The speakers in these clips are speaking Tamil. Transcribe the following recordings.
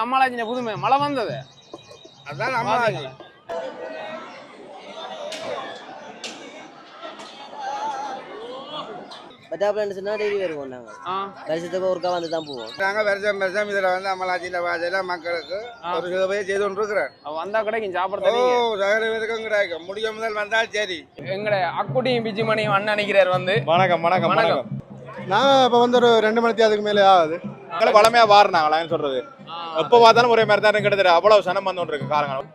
அம்மாளாச்சின புதுமை. மழை வந்தது. அதான் நம்ம பாத்தீங்களா? பட்டாப்பிளான்னு சொன்னா டெய்லி வருவோம் நாங்கள் ஆ. வருஷத்துக்கு ஒருக்கா வந்து தான் போவோம். நாங்கள் வருஷம் வருஷம் இதில் வந்து அமலாட்சியில் வாசையில் மக்களுக்கு. ஒரு சேவையை செய்து கொண்டிருக்கிறேன் அவ வந்தா கிடைக்கும் சாப்பிட ஓ சகல பேருக்கும் கிடைக்கும். முடிய முதல் வந்தால் சரி. எங்கட அக்குட்டியும் பிஜிமணியும் அண்ணன் நினைக்கிறார் வந்து. வணக்கம் வணக்கம் வணக்கம். நாங்கள் இப்போ வந்து ஒரு ரெண்டு மணிக்கு அதுக்கு மேலே ஆகுது. எங்களை பழமையா வாரினாங்களான்னு சொல்றது? எப்போ பார்த்தாலும் ஒரே மாதிரி தான் கிட்டத்தட்ட அவ்வளவு சனம் வந்து இருக்கு காரணம்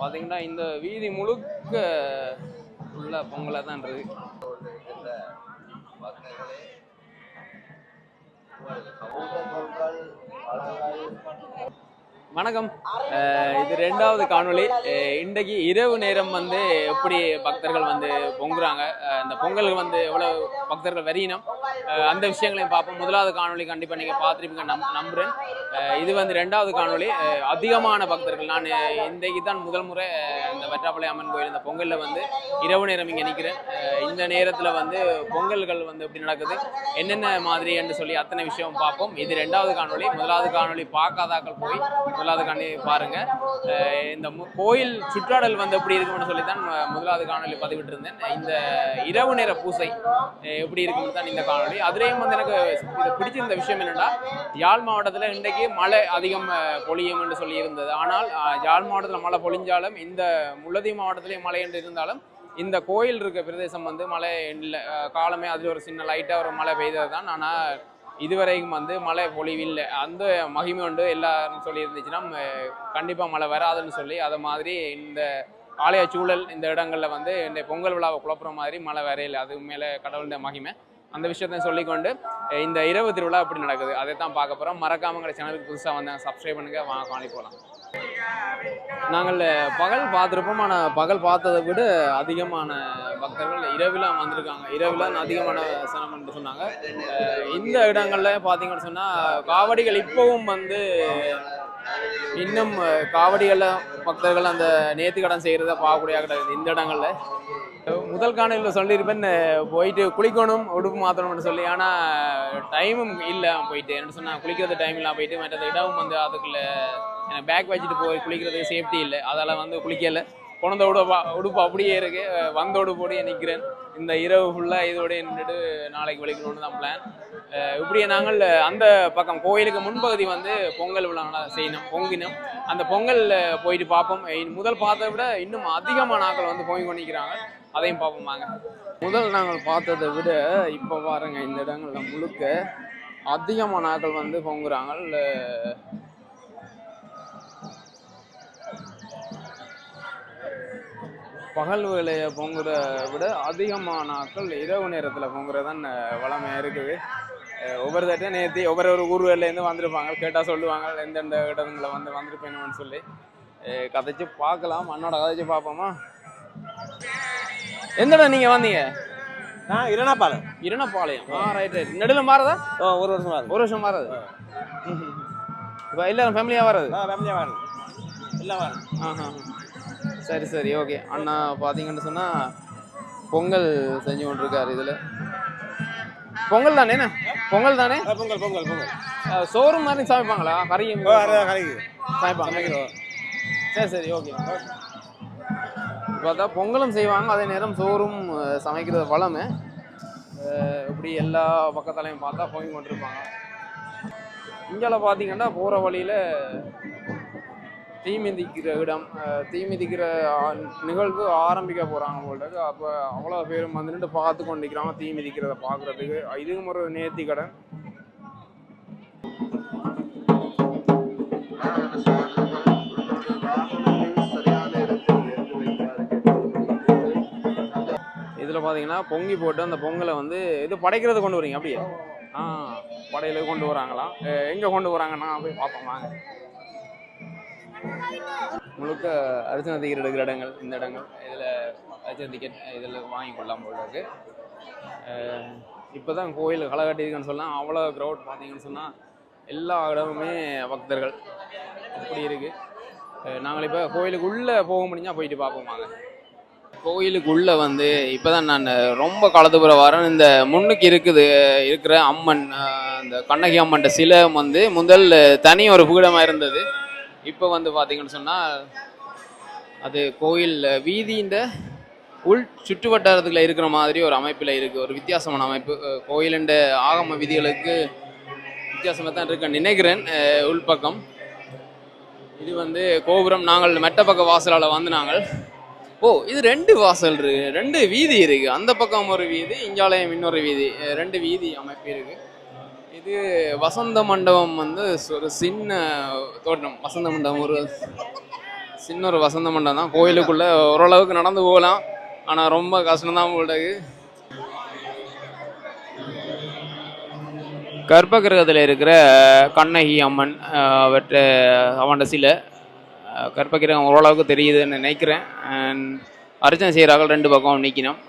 பாத்தீங்கன்னா இந்த வீதி முழுக்க உள்ள பொங்கலா தான் இருக்கு. வணக்கம். இது ரெண்டாவது காணொளி. இன்றைக்கு இரவு நேரம் வந்து எப்படி பக்தர்கள் வந்து பொங்குறாங்க? அந்த இந்த பொங்கல் வந்து எவ்வளோ பக்தர்கள் வரியினம் அந்த விஷயங்களையும் பார்ப்போம். முதலாவது காணொளி கண்டிப்பாக நீங்கள் பார்த்துருப்பீங்க. நம் நம்புகிறேன் இது வந்து ரெண்டாவது காணொளி. அதிகமான பக்தர்கள். நான் இன்றைக்கு தான் முதல் முறை இந்த வெற்றாப்பள்ளி அம்மன் கோயில் இந்த பொங்கலில் வந்து இரவு நேரம் இங்கே நிற்கிறேன் இந்த நேரத்தில் வந்து பொங்கல்கள் வந்து எப்படி நடக்குது? என்னென்ன மாதிரி என்று சொல்லி அத்தனை விஷயம் பார்ப்போம். இது ரெண்டாவது காணொளி. முதலாவது காணொளி பார்க்காதாக்கள் போய் முதலாவது காணொளி பாருங்க இந்த மு- கோயில் சுற்றாடல் வந்து எப்படி இருக்கும்னு சொல்லி தான் முதலாவது காணொளி பதிவிட்டு இருந்தேன் இந்த இரவு நேர பூசை எப்படி இருக்கும்னு தான் இந்த காணொளி. அதுலேயும் வந்து எனக்கு இது பிடிச்சிருந்த விஷயம் என்னென்னா யாழ் மாவட்டத்தில் இன்றைக்கு மழை அதிகம் பொழியும் என்று சொல்லி இருந்தது ஆனால் யாழ் மாவட்டத்தில் மழை பொழிஞ்சாலும் இந்த முல்லதி மாவட்டத்திலேயும் மழை என்று இருந்தாலும் இந்த கோயில் இருக்க பிரதேசம் வந்து மழை இல்லை காலமே அதில் ஒரு சின்ன லைட்டாக ஒரு மழை பெய்தது தான் ஆனால் இதுவரைக்கும் வந்து மழை பொழிவில் அந்த மகிமை உண்டு. எல்லாரும் சொல்லி இருந்துச்சுன்னா கண்டிப்பாக மழை வராதுன்னு சொல்லி அதை மாதிரி இந்த ஆலய சூழல் இந்த இடங்கள்ல வந்து இந்த பொங்கல் விழாவை குழப்புற மாதிரி மழை வரையில். அது மேலே கடவுளுடைய மகிமை. அந்த விஷயத்தையும் சொல்லிக்கொண்டு இந்த இரவு திருவிழா எப்படி நடக்குது. அதை தான் பார்க்க போகிறோம் மறக்காமங்கிற சேனலுக்கு புதுசாக வந்தாங்க சப்ஸ்கிரைப் பண்ணுங்கள் வாங்க காணி போகலாம் நாங்கள் பகல் பார்த்துருப்போம். ஆனால் பகல் பார்த்ததை விட அதிகமான பக்தர்கள் இரவில் வந்திருக்காங்க. இரவில் அதிகமான சனம் சொன்னாங்க. இந்த இடங்கள்ல பார்த்தீங்கன்னு சொன்னால் காவடிகள் இப்போவும் வந்து இன்னும் காவடிகளில் பக்தர்கள் அந்த நேர்த்தி கடன் செய்கிறத பார்க்கக்கூடிய இந்த இடங்களில் முதல் காணொலியில் சொல்லியிருப்பேன் போயிட்டு குளிக்கணும் உடுப்பு மாற்றணும்னு சொல்லி. ஆனால் டைமும் இல்லை போயிட்டு. என்ன சொன்னால் குளிக்கிறது டைம் இல்லாம போயிட்டு மற்ற இடமும் வந்து அதுக்குள்ளே எனக்கு பேக் வச்சுட்டு போய் குளிக்கிறதுக்கு சேஃப்டி இல்லை. அதால் வந்து குளிக்கலை. குழந்தை உடுப்பா உடுப்பு அப்படியே இருக்கு. வந்த உடுப்போடையே நிற்கிறேன் இந்த இரவு ஃபுல்லாக இதோடய நின்றுட்டு நாளைக்கு வலிக்கணும்னு தான் பிளான் இப்படியே நாங்கள் அந்த பக்கம் கோயிலுக்கு முன்பகுதி வந்து பொங்கல் விழா செய்யணும் பொங்கினோம். அந்த பொங்கல் போயிட்டு பார்ப்போம். முதல் பார்த்ததை விட இன்னும் அதிகமான ஆக்கள் வந்து பொங்கி கொண்டிருக்கிறாங்க. அதையும் பார்ப்போம் வாங்க. முதல் நாங்கள் பார்த்ததை விட இப்போ பாருங்க இந்த இடங்கள்ல முழுக்க அதிகமான ஆக்கள் வந்து பொங்குறாங்க. பகல் வேலையை பொங்குறத விட அதிகமான ஆக்கள் இரவு நேரத்தில் பொங்குறது வளமையா வளமையாக இருக்குது ஒவ்வொரு தட்டையும் நேர்த்தி ஒவ்வொரு ஒரு ஊர்வேலேருந்து வந்திருப்பாங்க. கேட்டால் சொல்லுவாங்க எந்தெந்த இடங்களில் வந்து வந்திருப்பேன்னு சொல்லி. கதைச்சு பார்க்கலாம். அண்ணோட கதைச்சு பார்ப்போமா? எந்த இடம் நீங்கள் வந்தீங்க? நான் இரணாபாலம் இரணப்பாளையம் ஆ ரைட் ரைட் நெடுல மாறதா? ஓ ஒரு வருஷம் ஆகுது ஒரு வருஷம் மாறது. இப்போ எல்லாரும் ஃபேமிலியாக வர்றது? ஆ ஃபேமிலியாக வருது எல்லாம் வருது ஆஹா. சரி சரி ஓகே அண்ணா பார்த்தீங்கன்னு சொன்னால் பொங்கல் செஞ்சு கொண்டிருக்காரு இதில். பொங்கல் தானே என்ன? பொங்கல் தானே? பொங்கல் பொங்கல் பொங்கல். சோறு மாதிரி சமைப்பாங்களா? அதான் கலைக்குது சமைப்பாங்க. சரி சரி ஓகே பார்த்தா பொங்கலும் செய்வாங்க அதே நேரம் சோறும் சமைக்கிறது வளமை. இப்படி எல்லா பக்கத்துலையும் பார்த்தா போய் கொண்டிருப்பாங்க. இங்கால பார்த்தீங்கன்னா போகிற வழியில் தீ மிதிக்கிற இடம் தீ மிதிக்கிற நிகழ்வு ஆரம்பிக்க போகிறாங்க போல அப்போ அவ்வளோ பேரும் வந்து நின்று பார்த்து கொண்டு நிற்கிறாங்க தீ மிதிக்கிறத பார்க்குறதுக்கு. இதுவும் ஒரு நேர்த்தி கடன். இதில் பார்த்தீங்கன்னா பொங்கி போட்டு அந்த பொங்கலை வந்து இது படைக்கிறது கொண்டு வரீங்க அப்படியே? ஆ படையில கொண்டு வராங்களாம் எங்கே கொண்டு வராங்கன்னா போய் பார்ப்போம் வாங்க. முழுக்க அரிசன டிக்கெட் எடுக்கிற இடங்கள் இந்த இடங்கள் இதில் அரிசன டிக்கெட் இதில் வாங்கி கொள்ளலாம் போல இருக்கு. இப்போ தான் கோயில் களை கட்டியிருக்குன்னு சொன்னால் அவ்வளோ க்ரௌட் பார்த்தீங்கன்னு சொன்னால் எல்லா இடமுமே பக்தர்கள். அப்படி இருக்குது நாங்கள் இப்போ கோயிலுக்கு உள்ளே போக முடிஞ்சால் போயிட்டு பார்ப்போம் வாங்க. கோயிலுக்குள்ள வந்து இப்பதான் நான் ரொம்ப காலத்துப்புற வரேன். இந்த முன்னுக்கு இருக்குது இருக்கிற அம்மன் இந்த கண்ணகி அம்மன்ட்ட சிலை வந்து முதல் தனி ஒரு புகிடமாக இருந்தது. இப்போ வந்து பார்த்தீங்கன்னு சொன்னால் அது கோயில் வீதியின் உள் சுற்று வட்டாரத்தில் இருக்கிற மாதிரி ஒரு அமைப்பில் இருக்குது ஒரு வித்தியாசமான அமைப்பு. கோயிலுண்ட ஆகம விதிகளுக்கு வித்தியாசமாக தான் இருக்க நினைக்கிறேன். உள்பக்கம். இது வந்து கோபுரம். நாங்கள் மெட்ட பக்க வாசலால் வந்து நாங்கள் ஓ இது ரெண்டு வாசல் இருக்கு. ரெண்டு வீதி இருக்கு. அந்த பக்கம் ஒரு வீதி இங்காலயம் இன்னொரு வீதி. ரெண்டு வீதி அமைப்பு இருக்கு. இது வசந்த மண்டபம் வந்து ஒரு சின்ன தோட்டம். வசந்த மண்டபம் ஒரு சின்ன ஒரு வசந்த மண்டபம் தான். கோயிலுக்குள்ள ஓரளவுக்கு நடந்து போகலாம். ஆனால் ரொம்ப கஷ்டம்தான் போட்டது கர்ப்பகிரகத்தில் இருக்கிற கண்ணகி அம்மன் அவற்ற அவற்றை சிலை. கற்பகிரகம் ஓரளவுக்கு தெரியுதுன்னு நினைக்கிறேன். அண்ட் அர்ச்சனை செய்கிறார்கள் ரெண்டு பக்கம் நீக்கினோம்.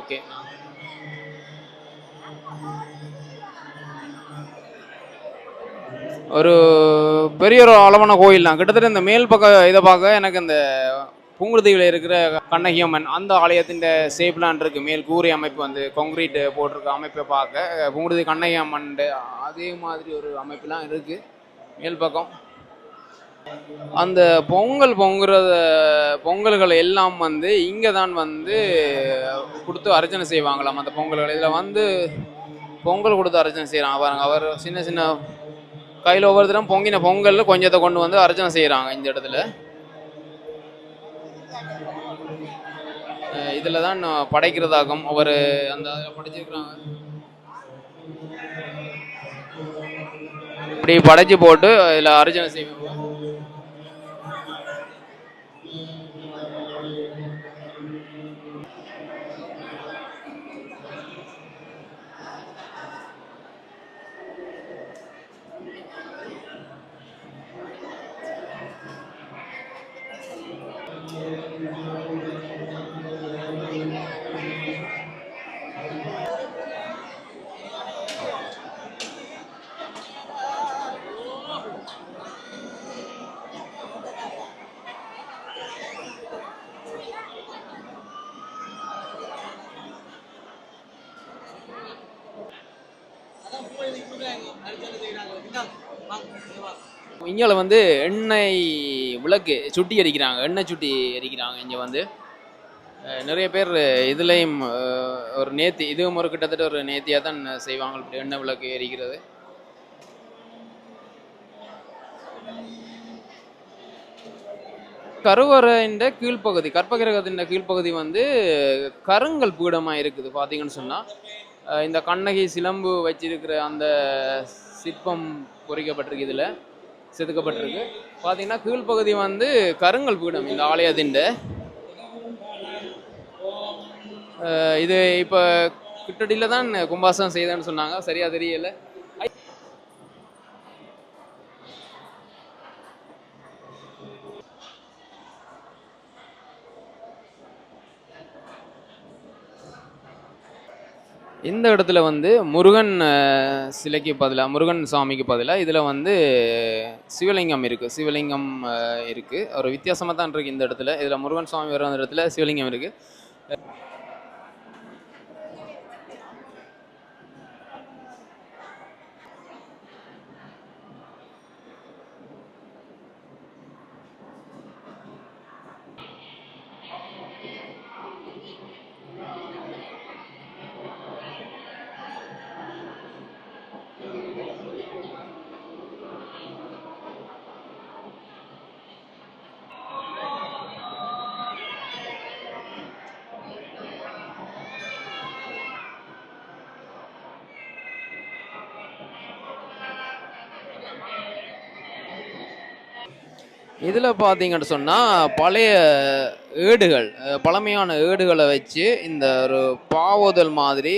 ஓகே ஒரு பெரிய ஒரு அளவான கோயில் தான். கிட்டத்தட்ட இந்த மேல் பக்கம் இதை பார்க்க எனக்கு இந்த புங்குடுதீவில் இருக்கிற கண்ணகி அம்மன் அந்த ஆலயத்தின் சேப்லான் இருக்கு. மேல் கூரை அமைப்பு வந்து கான்கிரீட் போட்டிருக்க அமைப்பை பார்க்க. புங்குடுதி கண்ணகி அம்மன் அதே மாதிரி ஒரு அமைப்புலாம் இருக்குது மேல் பக்கம். அந்த பொங்கல் பொங்குறத பொங்கல்கள் எல்லாம் வந்து இங்கே தான் வந்து கொடுத்து அர்ச்சனை செய்வாங்களாம். அந்த பொங்கல்கள். இதில் வந்து பொங்கல் கொடுத்து அர்ச்சனை செய்கிறாங்க பாருங்க அவர் சின்ன சின்ன கையில் ஒவ்வொருத்தரும் பொங்கின பொங்கலில் கொஞ்சத்தை கொண்டு வந்து அர்ச்சனை செய்கிறாங்க இந்த இடத்துல. இதில் தான் படைக்கிறதாகும். அவர் அந்த படைச்சிருக்கிறாங்க. இப்படி படைச்சு போட்டு இதில் அர்ச்சனை செய்வாங்க. இங்கே வந்து எண்ணெய் விளக்கு சுட்டி எரிக்கிறாங்க எண்ணெய் சுட்டி எரிக்கிறாங்க இங்கே வந்து. நிறைய பேர் இதுலேயும் ஒரு நேத்தி இதுவும் ஒரு கிட்டத்தட்ட ஒரு நேத்தியாக தான் செய்வாங்க இப்படி எண்ணெய் விளக்கு எரிக்கிறது. கருவறையின் கீழ்ப்பகுதி கற்பகிரகத்தின் கீழ்ப்பகுதி வந்து கருங்கல் பீடமாக இருக்குது பார்த்தீங்கன்னு சொன்னால் இந்த கண்ணகி சிலம்பு வச்சிருக்கிற அந்த சிற்பம் பொறிக்கப்பட்டிருக்கு இதில். செதுக்கப்பட்டிருக்கு. பார்த்தீங்கன்னா கீழ்ப்பகுதி வந்து கருங்கல் பீடம் இந்த ஆலயத்தின் இது இப்போ கிட்டடியில் தான் கும்பாசனம் செய்தேன்னு சொன்னாங்க. சரியாக தெரியலை. இந்த இடத்துல வந்து முருகன் சிலைக்கு பதிலாக முருகன் சாமிக்கு பதிலாக இதில் வந்து சிவலிங்கம் இருக்குது சிவலிங்கம் இருக்குது ஒரு வித்தியாசமாக தான் இருக்குது இந்த இடத்துல. இதில் முருகன் சுவாமி வர அந்த இடத்துல சிவலிங்கம் இருக்குது இதில் பார்த்தீங்கன்னு சொன்னால் பழைய ஏடுகள் பழமையான ஏடுகளை வச்சு இந்த ஒரு பாவோதல் மாதிரி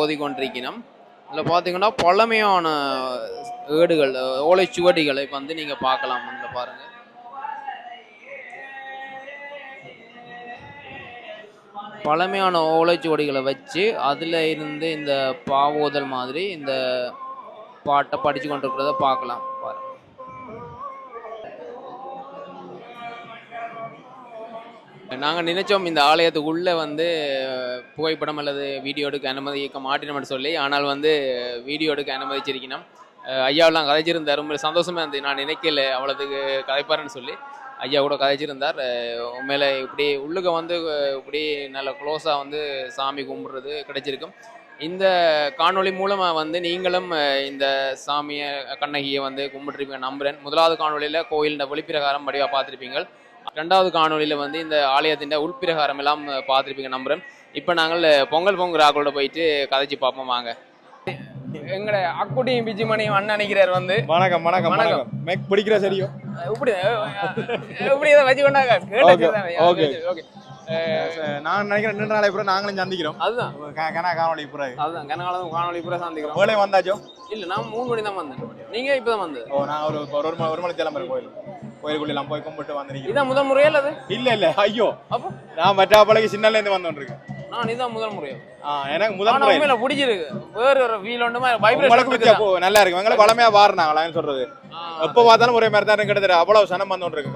ஓதிக்கொண்டிருக்கணும் இதில் பார்த்தீங்கன்னா பழமையான ஏடுகள் ஓலைச்சுவடிகளை வந்து நீங்கள் பார்க்கலாம் இதில் பாருங்கள். பழமையான ஓலைச்சுவடிகளை வச்சு அதில் இருந்து இந்த பாவோதல் மாதிரி இந்த பாட்டை படித்து கொண்டிருக்கிறத பார்க்கலாம் பாருங்கள். நாங்கள் நினைச்சோம் இந்த ஆலயத்துக்குள்ளே வந்து புகைப்படம் அல்லது வீடியோ எடுக்க அனுமதிக்க மாட்டினோம்னு சொல்லி ஆனால் வந்து வீடியோ எடுக்க அனுமதிச்சிருக்கணும். ஐயாவெல்லாம் கதைச்சிருந்தார். ரொம்ப சந்தோஷமாக இருந்தது. நான் நினைக்கல அவ்வளோத்துக்கு கதைப்பாருன்னு சொல்லி. ஐயா கூட கதைச்சிருந்தார். அஹ் உண்மையில இப்படி உள்ளுக்க வந்து இப்படி நல்ல க்ளோஸாக வந்து சாமி கும்பிட்றது கிடைச்சிருக்கும். இந்த காணொளி மூலமாக வந்து நீங்களும் இந்த சாமியை கண்ணகியை வந்து கும்பிட்டுருப்பீங்க நம்புகிறேன் முதலாவது காணொளியில் கோயிலில் வெளிப்பிரகாரம் வடிவாக பார்த்துருப்பீங்க ரெண்டாவது காணொளியில் வந்து இந்த ஆலயத்தின் உள்பிரகாரம் எல்லாம் பார்த்துருப்பீங்க நம்புறேன். இப்போ நாங்கள் பொங்கல் பொங்கல் ஆக்களோட போயிட்டு கதைச்சு பார்ப்போம் வாங்க. எங்கட அக்குட்டியும் பிஜிமணியும் அண்ணன் நினைக்கிறார் வந்து. வணக்கம் வணக்கம் வணக்கம். மேக் பிடிக்கிற சரியோ? இப்படி இப்படி இதை வச்சு கொண்டாங்க? okay. ஓகே. நான் நினைக்கிறேன் ரெண்டு நாளை பிறகு நாங்களும் சந்திக்கிறோம். அதுதான். கனா காணொளி பிறகு அதுதான். கனகாலம் காணொலி பூரா சாந்திக்கிறோம். வேலை வந்தாச்சோ? இல்ல நான் மூணு மணி தான் வந்தேன். நீங்க இப்பதான் வந்தது? ஓ நான் ஒரு ஒரு மணி ஒரு மணி கிளம்புறேன் கோயில். கோயிலுக்குள்ள எல்லாம் போய் கும்பிட்டு வந்திருக்கேன் இதான் முதல் முறையா இல்ல அது? இல்ல இல்ல. ஐயோ. அப்போ? நான் மற்றாப்பளைக்கு சின்னல இருந்து வந்தோன்றிருக்கேன். நான் இதான் முதல் முறையா? ஆ எனக்கு முதல் முறை. உண்மையில பிடிச்சிருக்கு. வேற ஒரு ஃபீல் ஒன்றுமா வைப்ரேஷன் நல்லா இருக்கு. எங்களை பழமையா வாரினாங்களான்னு சொல்றது? எப்ப பார்த்தாலும் ஒரே மாதிரி தான் கிட்டத்தட்ட அவ்வளவு சனம் வந்து இருக்கு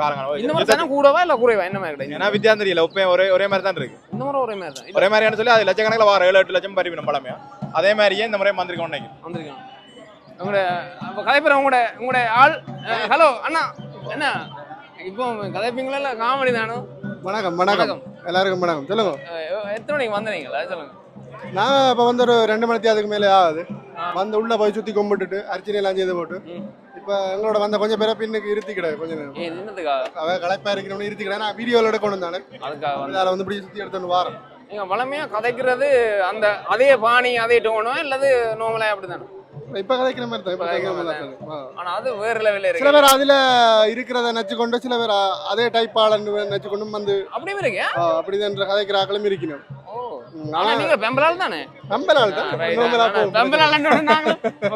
இந்த மாதிரி தானே கூடவா இல்ல குறைவா? என்ன மாதிரி கிடையாது. ஏன்னா வித்தியாசம் தெரியல. உப்பே ஒரே ஒரே மாதிரி தான் இருக்கு. இந்த முறை ஒரே மாதிரி தான். ஒரே மாதிரியான சொல்லி அது லட்சக்கணக்கில் வார ஏழு எட்டு லட்சம் பறிவிடும் பழமையா. அதே மாதிரியே இந்த முறை வந்திருக்கோம் வந்திருக்கேன் உங்களோட அப்ப கதைப்புற உங்களோட உங்களோட ஆள் ஹலோ அண்ணா என்ன? இப்போ கதைப்பீங்களா இல்ல காமெடி தானோ? வணக்கம் வணக்கம். எல்லாருக்கும் வணக்கம். சொல்லுங்க. எத்தனை மணிக்கு வந்தீங்களா சொல்லுங்க. நான் இப்போ வந்து ஒரு ரெண்டு மணி அதுக்கு மேலே ஆகுது. வந்து உள்ள போய் சுற்றி கும்பிட்டுட்டு அர்ச்சனை எல்லாம் செய்து போட்டு. இப்போ எங்களோட வந்த கொஞ்சம் பேரை பின்னுக்கு இருத்தி கிடையாது கொஞ்சம் நேரம். அவ களைப்பா இருக்கிறவனு இருத்தி கிடையாது நான் வீடியோவில் எடுக்கணும் தானே. அதுக்காக வந்து அதில் வந்து இப்படி சுற்றி எடுத்துன்னு வாரம். நீங்க வளமையா கதைக்கிறது அந்த அதே பாணி அதே டோனோ இல்லது நார்மலா அப்படிதானே இப்போ கதைக்கிற மாதிரி தான் இப்போ இப்ப கதைக்கிற கதைக்கிற மாதிரி தான். ஆ. ஆனா அது வேற லெவல்ல சில பேர் அதில் இருக்கிறத நச்சுக்கொண்டு சில பேர் அதே டைப் ஆளன்னு நச்சுக்கொண்டும் வந்து அப்படியும் இருக்கு ஆ, அப்படிதான் கதைக்கிற ஆக்களும் இருக்கணும். ஆனா நீங்க பெம்பலால் தானே? தான். பெம்பலால்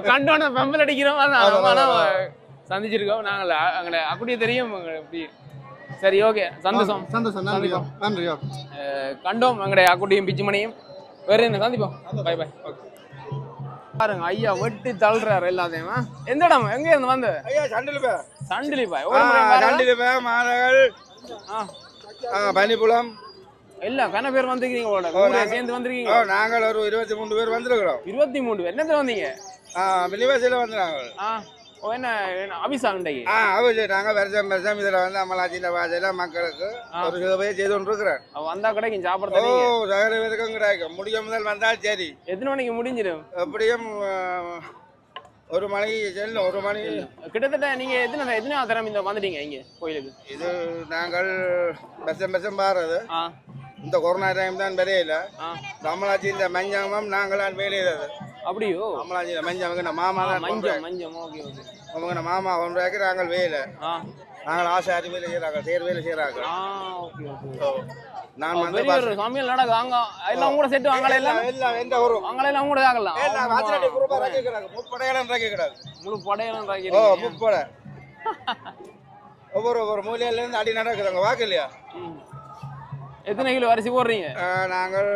கண்டோன பெம்பல் அடிக்கிறோம் அதான். சந்திச்சிருக்கோம். நாங்கள் அங்கே அப்படியே தெரியும் அப்படி சரி ஓகே சந்தோஷம். சந்தோஷம். நன்றி. நன்றி ஓகே. கண்டோம் எங்களுடைய அக்குட்டியும் பிச்சுமணியும். வேற என்ன சந்திப்போம். பை பை பாருங்க ஐயா வெட்டி தள்ளுறாரு எல்லாத்தையும்? எந்த இடம் எங்க இருந்து வந்து ஐயா சண்டில் பே சண்டிலி பாய் ஒரு முறை பாருங்க. சண்டில் பே மாதகள் பனிப்புலம் இல்ல கன பேர் வந்திருக்கீங்க உங்களோட சேர்ந்து வந்திருக்கீங்க. நாங்கள் ஒரு இருபத்தி மூணு பேர் வந்திருக்கிறோம். இருபத்தி மூணு பேர். என்னத்துல வந்தீங்க? மினிவாசியில் வந்து நாங்கள் ஆ ஓ என்ன என்ன அபிசா இன்றைக்கு ஆ அவரு நாங்கள் வருஷம் வருஷம் இதில் வந்து அம்மலாச்சியில் வாசையில் மக்களுக்கு. ஒரு சில பேர் செய்து கொண்டிருக்கிறேன் வந்தா கிடைக்கும் ஓ சாப்பிட சகல பேருக்கும் கிடைக்கும். முடிய முதல் வந்தால் சரி. எத்தனை மணிக்கு முடிஞ்சிடும்? எப்படியும் ஒரு மணிக்கு செல்லும் ஒரு மணி கிட்டத்தட்ட நீங்க எத்தனை எத்தனை தரம் இந்த வந்துட்டீங்க இங்க கோயிலுக்கு? இது நாங்கள் பெசம் பெசம் பாடுறது இந்த கொரோனா டைம் தான் வரையில அம்மலாச்சி இந்த மஞ்சமம் நாங்களாம் வேலையிறது அப்படியோ? இந்த மஞ்சம் நம்ம மாமா தான் மஞ்சம் மஞ்சம் ஓகே ஓகே. அவங்க மாமா ஒன்றாக்கி நாங்கள் வேலை. நாங்கள் ஆசை அறிவியல் செய்கிறாங்க தேர் வேலை செய்கிறாங்க ஆ ஓகே ஓகே நான் வந்து சமையல் நடக்குது அங்க எல்லாம் கூட செட்டு அங்கே எல்லாம் எல்லாம்? எந்த ஒரு அங்கே எல்லாம் கூட ஆகலாம் எல்லாம் வாத்திராட்டி குரூப்பா ரக்கிக்கிறாங்க முப்படையெல்லாம் ரக்கிக்கிறாங்க முழு படையெல்லாம் ஓ ராக்கிறீங்க முப்படை ஒவ்வொரு ஒவ்வொரு மூலையில இருந்து அடி நடக்குறாங்க வாக்கு இல்லையா? ம். எத்தனை கிலோ அரிசி போடுறீங்க? நாங்கள்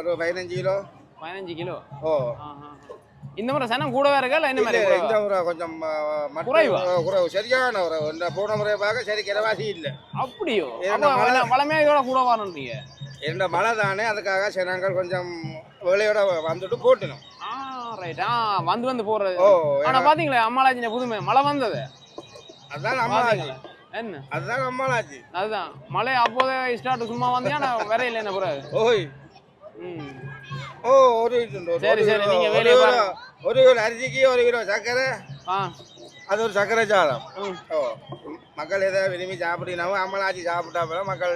ஒரு பதினஞ்சு கிலோ. பதினஞ்சு கிலோ. ஓ. இந்த முறை சனம் கூடவே இருக்கா? இல்லை இல்ல, மாதிரி? இந்த முறை கொஞ்சம் குறைவா? குறைவு. சரியான ஒரு இந்த போன முறையை பார்க்க சரி கிரவாசி இல்லை. அப்படியோ? இதோட கூட வரணுன்றீங்க இந்த மழை தானே அதுக்காக ஜனங்கள் கொஞ்சம் வேலையோட வந்துட்டு போட்டணும் ரைட் ஆ வந்து வந்து போறது ஓ ஆனா ஏன்னா- பாத்தீங்களா அம்மாலாஜின புதுமை. மழை வந்தது? அதுதான் நம்மளாச்சு பாத்தீங்களா? என்ன? அதுதான் நம்மளாச்சு அதுதான். மழை அப்போதே ஸ்டார்ட் சும்மா வந்தியா நான் வரையில என்ன பிறகு ஓய். ம். ஓ ஒரு சரி, சரி, நீங்க வேலையை பாருங்க. ஒரு கிலோ அரிசிக்கு ஒரு கிலோ சர்க்கரை. அது ஒரு சர்க்கரை சாதம். ஓ மக்கள் எதை விரும்பி சாப்பிடணும் அம்மளாச்சி சாப்பிட்டா மக்கள்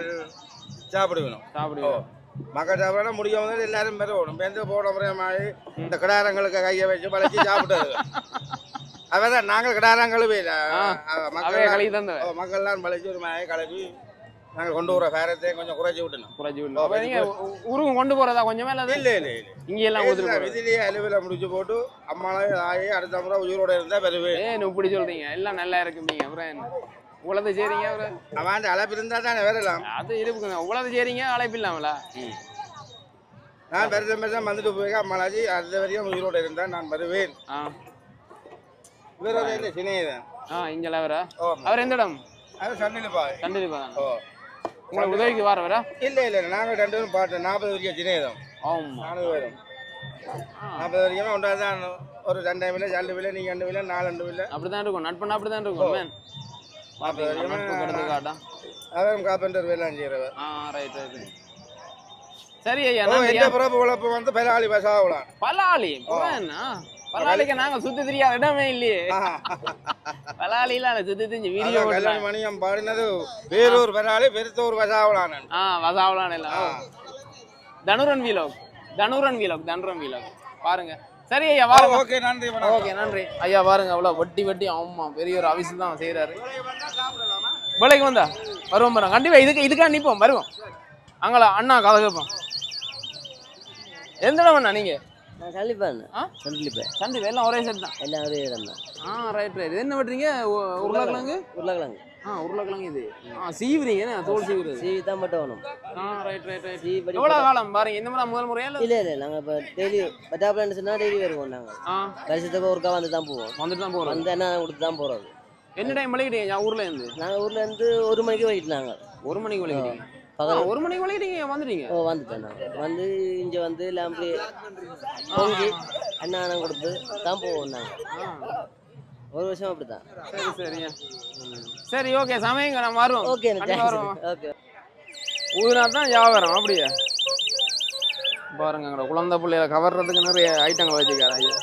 சாப்பிடுவேணும் சாப்பிடுவோம் மக்கள் சாப்பிடணும் முடியும் போது எல்லாரும் பெறணும் பெந்து போட முறை மாதிரி இந்த கிடாரங்களுக்கு கையை வச்சு பழச்சி சாப்பிட்டது. அவதான் நாங்கள் அவே மக்கள் கழுவி மக்கள்லாம் பழச்சி ஒரு மாதிரி கலப்பி நாங்கள் கொண்டு வர பேரத்தை கொஞ்சம் குறைச்சி விட்டணும் குறைச்சி விடணும். அப்ப நீங்க ஊ- ஊருக்கு கொண்டு போறதா கொஞ்சமே இல்ல இல்லை இல்லை இல்லை. இங்க எல்லாம் ஊத்துட்டு போறது விதிலேயே அலுவல முடிச்சு போட்டு அம்மாவே ஆகி அடுத்த முறை உயிரோட இருந்தா பெறுவேன் ஏன் இப்படி சொல்றீங்க? எல்லாம் நல்லா இருக்குமீங்க அப்புறம் என்ன? உலகத்தை செய்றீங்க அப்புறம் அவன் அழைப்பு இருந்தா தானே வரலாம் அது இருக்குங்க உலகத்தை செய்றீங்க அழைப்பு இல்லாமலா? நான் பெருசம் பெருசம் வந்துட்டு போய் அம்மாளாச்சி அடுத்த வரையும் உயிரோட இருந்தா நான் வருவேன். ஆ. இவரோட சினையதான் ஆ இங்க அவரா ஓ அவர் எந்த இடம்? அது சண்டையில்ப்பா கண்டிப்பா ஓ. உங்களுக்கு உதவிக்கு வரவரா? இல்லை இல்லை நாங்கள் ரெண்டு பேரும் பாட்டு நாற்பது வரைக்கும் சினையதான் ஆமா. நாலு பேரும். நாற்பது வரைக்கும் ஒன்றா தான் ஒரு ரெண்டாயிரம் விலை ரெண்டு விலை நீங்க ரெண்டு விலை நாலு ரெண்டு விலை அப்படிதான் இருக்கும். நட்புனா அப்படிதான் இருக்கும் மேன் அப்ப வரைக்கும் கிடந்து காட்டா. அவன் காப்பெண்டர் வேலை செய்யறவர் ஆ ரைட் ரைட் சரி ஐயா எந்த பிறப்பு உழப்பு வந்து பெராளி பசாவலாம் பலாளி என்ன பலாளிக்கு நாங்க சுத்தி தெரியாத இடமே இல்லையே. பலாலில சுத்தி தெரிஞ்சு வீடியோ கல்யாண மணியம் பாடினது வேறூர் பெராளி பெருத்தூர் பசாவலான் ஆ வசாவலான் எல்லாம். தனுரன் வீலோக் தனுரன் வீலோக் தனுரன் வீலோக். பாருங்க. சரி ஐயா வாருங்க. ஓகே நன்றி. ஓகே நன்றி. ஐயா பாருங்க அவ்வளோ வட்டி வட்டி ஆமா பெரிய ஒரு ஆஃபீஸ் தான் செய்கிறாரு வேலைக்கு வந்தா? வருவோம் பாருங்க கண்டிப்பா இதுக்கு இதுக்காக நிற்போம் வருவோம். அங்களா அண்ணா கதை கேட்போம் எந்த இடம் அண்ணா நீங்க? நான் எல்லாம் ஒரே செட் தான். எல்லாம் ஒரே இடம் தான். ஆ ரைட் ரைட் என்ன பண்ணுறீங்க உருளைக்கிழங்கு? உருளைக்கிழங்கு. ஆ உருளைக்கிழங்கு இது. ஆ சீவுறீங்க? தோல் சீவுறது. சீவி தான் மட்டும் வேணும். ஆ ரைட் ரைட் ரைட் சீவி படி எவ்வளோ காலம்? பாருங்க இந்த மாதிரி முதல் முறையா இல்லை? இல்லை இல்லை நாங்கள் இப்போ டெய்லி பட்டாப்பில் சொன்னால் டெய்லி வருவோம் நாங்கள் ஆ. வருஷத்துக்கு ஒருக்கா வந்து தான் போவோம். வந்துட்டு தான் போகிறோம் வந்து என்ன கொடுத்து தான் போகிறது என்ன டைம் ஊர்ல இருந்து? நாங்கள் ஊர்ல இருந்து ஒரு மணிக்கு போயிட்டு நாங்கள் ஒரு மணிக்கு வலிக்கிட்டீங்க பகல் ஒரு மணிக்கு வலிக்கிட்டீங்க வந்துட்டீங்க. ஓ வந்துட்டேன் நாங்கள் வந்து இங்கே வந்து அப்படி பொங்கி அண்ணானம் கொடுத்து தான் போவோம் நாங்கள் ஒரு வருஷம் அப்படி தான் சரி. சரிங்க சரி ஓகே சமயங்க நான் வருவோம். ஓகே வருவோம். ஓகே ஊதுனா தான் வியாபாரம் அப்படியே. பாருங்க குழந்தை பிள்ளைய கவர்றதுக்கு நிறைய ஐட்டங்கள் வச்சுக்காரு ஐயா.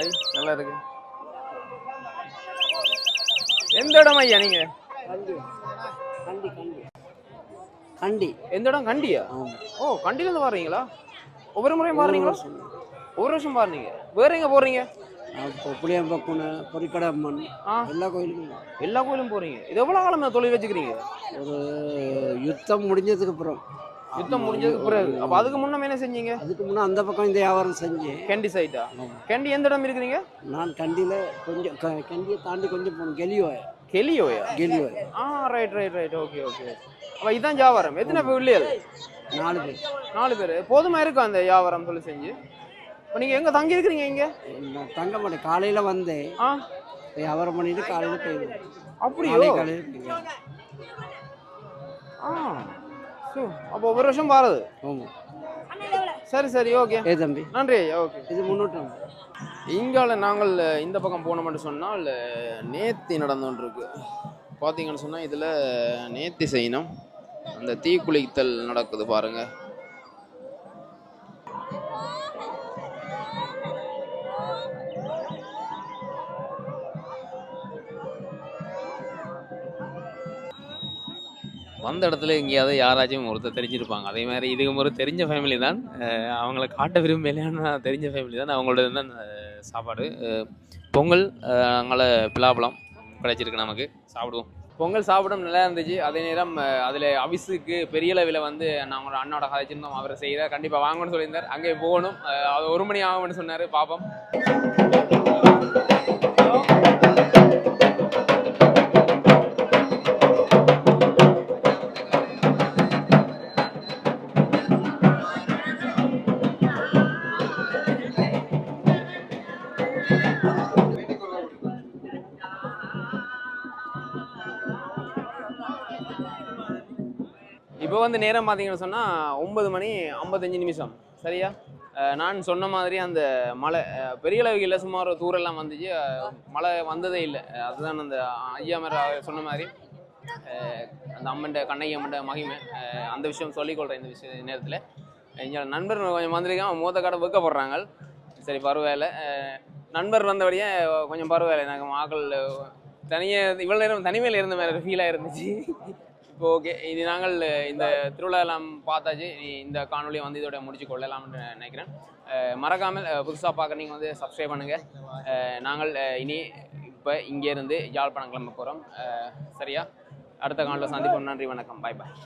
ஐ நல்லா இருக்கு. எந்த இடம் ஐயா நீங்க? கண்டி. எந்த இடம்? கண்டியா? ஓ கண்டில இருந்து வர்றீங்களா ஒவ்வொரு முறையும் பாருங்களா ஒரு வருஷம் பாருங்க வேற எங்க போறீங்க? இப்போ புளியம்பக்குன பொறிக்கடம்மன் ஆ. எல்லா கோயிலுக்கும் எல்லா கோயிலும் போறீங்க. இது எவ்வளவு காலம் தொழில் வச்சுக்கிறீங்க? ஒரு யுத்தம் முடிஞ்சதுக்கு அப்புறம். யுத்தம் முடிஞ்சதுக்கு பிறகு. அப்ப அதுக்கு முன்ன என்ன செஞ்சீங்க? அதுக்கு முன்னே அந்த பக்கம் இந்த வியாபாரம் செஞ்சேன். கெண்டி சைட்டா கெண்டி எந்த இடம் இருக்கிறீங்க? நான் கண்டியில் கொஞ்சம் கண்டியை தாண்டி கொஞ்சம் போகணும். கெலியோய கெலியோயா? கெலியோய. ஆ right right right okay okay அப்ப இதான் வியாபாரம். எத்தனை பிள்ளைகள் நாலு பேர். நாலு பேர். போதுமா இருக்கா அந்த வியாபாரம் சொல்லி செஞ்சு? இப்போ நீங்க எங்க தங்கி இருக்கிறீங்க இங்க? நான் தங்க மாட்டேன். காலையில் வந்தேன். ஆ. வியாபாரம் பண்ணிட்டு காலையில் போயிடுவேன் அப்படியோ? காலையில் ஆ. சோ அப்போ ஒரு வருஷம் பாருது ஆமாம் சரி சரி ஓகே ஏ தம்பி. நன்றி ஐயா ஓகே இது முன்னூற்று இங்கால நாங்கள் இந்த பக்கம் போனோம்னு சொன்னால் நேத்தி நடந்துட்டு இருக்கு பார்த்தீங்கன்னு சொன்னால் இதில் நேத்தி செய்யணும். அந்த தீக்குளித்தல் நடக்குது பாருங்க. வந்த இடத்துல எங்கேயாவது யாராச்சும் ஒருத்தர் தெரிஞ்சிருப்பாங்க. அதே மாதிரி இதுக்கு ஒரு தெரிஞ்ச ஃபேமிலி தான் அவங்கள காட்ட விரும்பலையான தெரிஞ்ச ஃபேமிலி தான். அவங்களோட தான் சாப்பாடு பொங்கல் அஹ் அங்கே பிலாப்பழம் கிடைச்சிருக்கு நமக்கு. சாப்பிடுவோம். பொங்கல் சாப்பிடும் நல்லா இருந்துச்சு. அதே நேரம் அதில் அவிசுக்கு பெரிய அளவில் வந்து நாங்களோட அண்ணோட கதைச்சிருந்தோம் அவரை செய்கிறார் கண்டிப்பாக வாங்கணும்னு சொல்லியிருந்தார். அங்கே போகணும். அது ஒரு மணி ஆகும்னு சொன்னார் பாப்போம். வந்து நேரம் பார்த்தீங்கன்னு சொன்னால் ஒன்பது மணி ஐம்பத்தஞ்சு நிமிஷம். சரியா? நான் சொன்ன மாதிரி அந்த மழை பெரிய அளவுக்கு இல்லை. சும்மா ஒரு தூரெல்லாம் வந்துச்சு. மழை வந்ததே இல்லை. அதுதான் அந்த ஐயா மேலே சொன்ன மாதிரி. அந்த அம்மன்ட கண்ணகி அம்மன்ட மகிமை. அந்த விஷயம் சொல்லிக்கொள்கிறேன் இந்த விஷய நேரத்தில். எங்களோட நண்பர் கொஞ்சம் வந்திருக்கான் அவன் மூத்த கடை வைக்கப்படுறாங்க சரி பரவாயில்ல. நண்பர் வந்தபடியே கொஞ்சம் பரவாயில்ல. எனக்கு மாக்கள் தனியாக இவ்வளோ நேரம் தனிமையில் இருந்த மாதிரி ஃபீலாக இருந்துச்சு. இப்போ ஓகே இது நாங்கள் இந்த திருவிழா எல்லாம் பார்த்தாச்சு இந்த காணொலியை வந்து இதோட முடிச்சு கொள்ளலாம்னு நினைக்கிறேன். மறக்காமல் புதுசாக பார்க்க நீங்கள் வந்து சப்ஸ்கிரைப் பண்ணுங்கள் நாங்கள் இனி இப்போ இங்கேருந்து யாழ்ப்பாணம் கிளம்ப போகிறோம் சரியா? அடுத்த காணொலியில் சந்திப்போம். நன்றி வணக்கம். பாய் பாய்